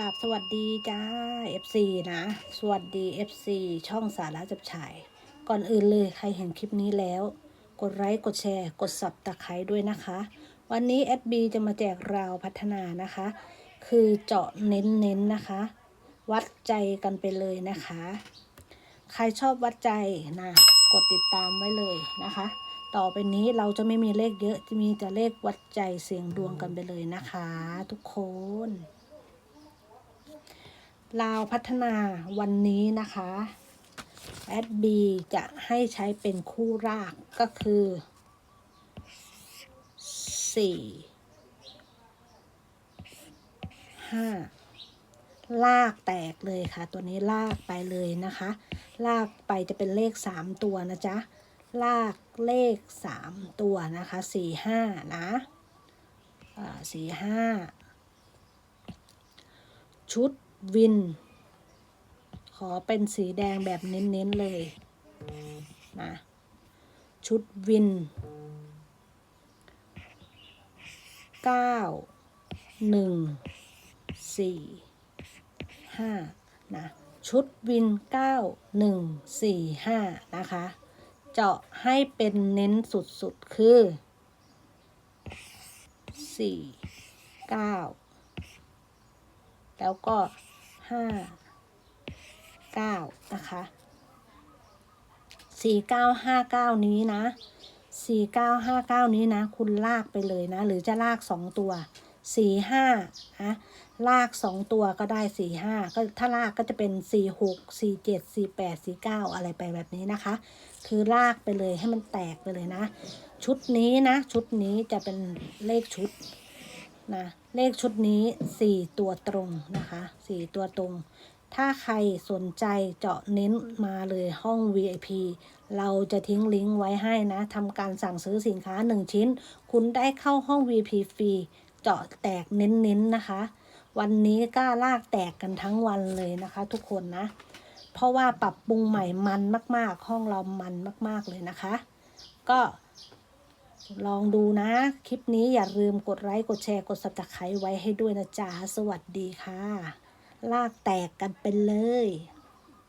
ราบสวัสดีจ้า FC นะ สวัสดี FC ช่องสาระจับฉาย ก่อนอื่นเลยใครเห็นคลิปนี้แล้ว กดไลค์กดแชร์ กดสับตะไคร้ด้วยนะคะ วันนี้ SB จะมาแจกราวพัฒนานะคะ คือเจาะเน้นๆนนะคะ วัดใจกันไปเลยนะคะ ใครชอบวัดใจนะกดติดตามไว้เลยนะคะ ต่อไปนี้เราจะไม่มีเลขเยอะจะมีแต่เลขวัดใจเสียงดวงกันไปเลยนะคะ ทุกคน ลาวพัฒนาวันนี้นะคะแอดบีจะให้ใช้เป็นคู่รากก็คือสี่ห้าลากแตกเลยค่ะ ตัวนี้ลากไปเลยนะคะ ลากไปจะเป็นเลขสามตัวนะจ๊ะ ลากเลขสามตัวนะคะสี่ห้านะสี่ห้าชุด วิน ขอเป็นสีแดงแบบเน้นๆเลยนะชุดวินเก้าหนึ่งสี่ห้านะ ชุดวินเก้าหนึ่งสี่ห้านะคะ เจาะให้เป็นเน้นสุด ๆ คือสี่เก้าแล้วก็ ห้าเก้านะคะสี่เก้าห้าเก้านี้นะสี่เก้าห้าเก้านี้นะ คุณลากไปเลยนะ หรือจะลากสองตัวสี่ห้านะลากสองตัวก็ได้สี่ห้าก็ถ้าลากก็จะเป็นสี่หกสี่เจ็ดสี่แปดสี่เก้าอะไรไปแบบนี้นะคะ คือลากไปเลยให้มันแตกไปเลยนะ ชุดนี้นะ ชุดนี้จะเป็นเลขชุดนะ เลขชุดนี้สี่ตัวตรงนะคะสี่ตัวตรง ถ้าใครสนใจเจาะเน้นมาเลยห้อง VIP เราจะทิ้งลิงก์ไว้ให้นะทำการสั่งซื้อสินค้า 1 ชิ้น คุณได้เข้าห้อง VIP ฟรี เจาะแตกเน้นๆนะคะ วันนี้กล้าลากแตกกันทั้งวันเลยนะคะ ทุกคนนะ เพราะว่าปรับปรุงใหม่มันมาก ๆ ห้องเรามันมาก ๆเลยนะคะ ก็ ลองดูนะ คลิปนี้อย่าลืมกดไลค์ กดแชร์ กดสับตะไคร้ไว้ให้ด้วยนะจ๊ะ สวัสดีค่ะ ลากแตกกันเป็นเลย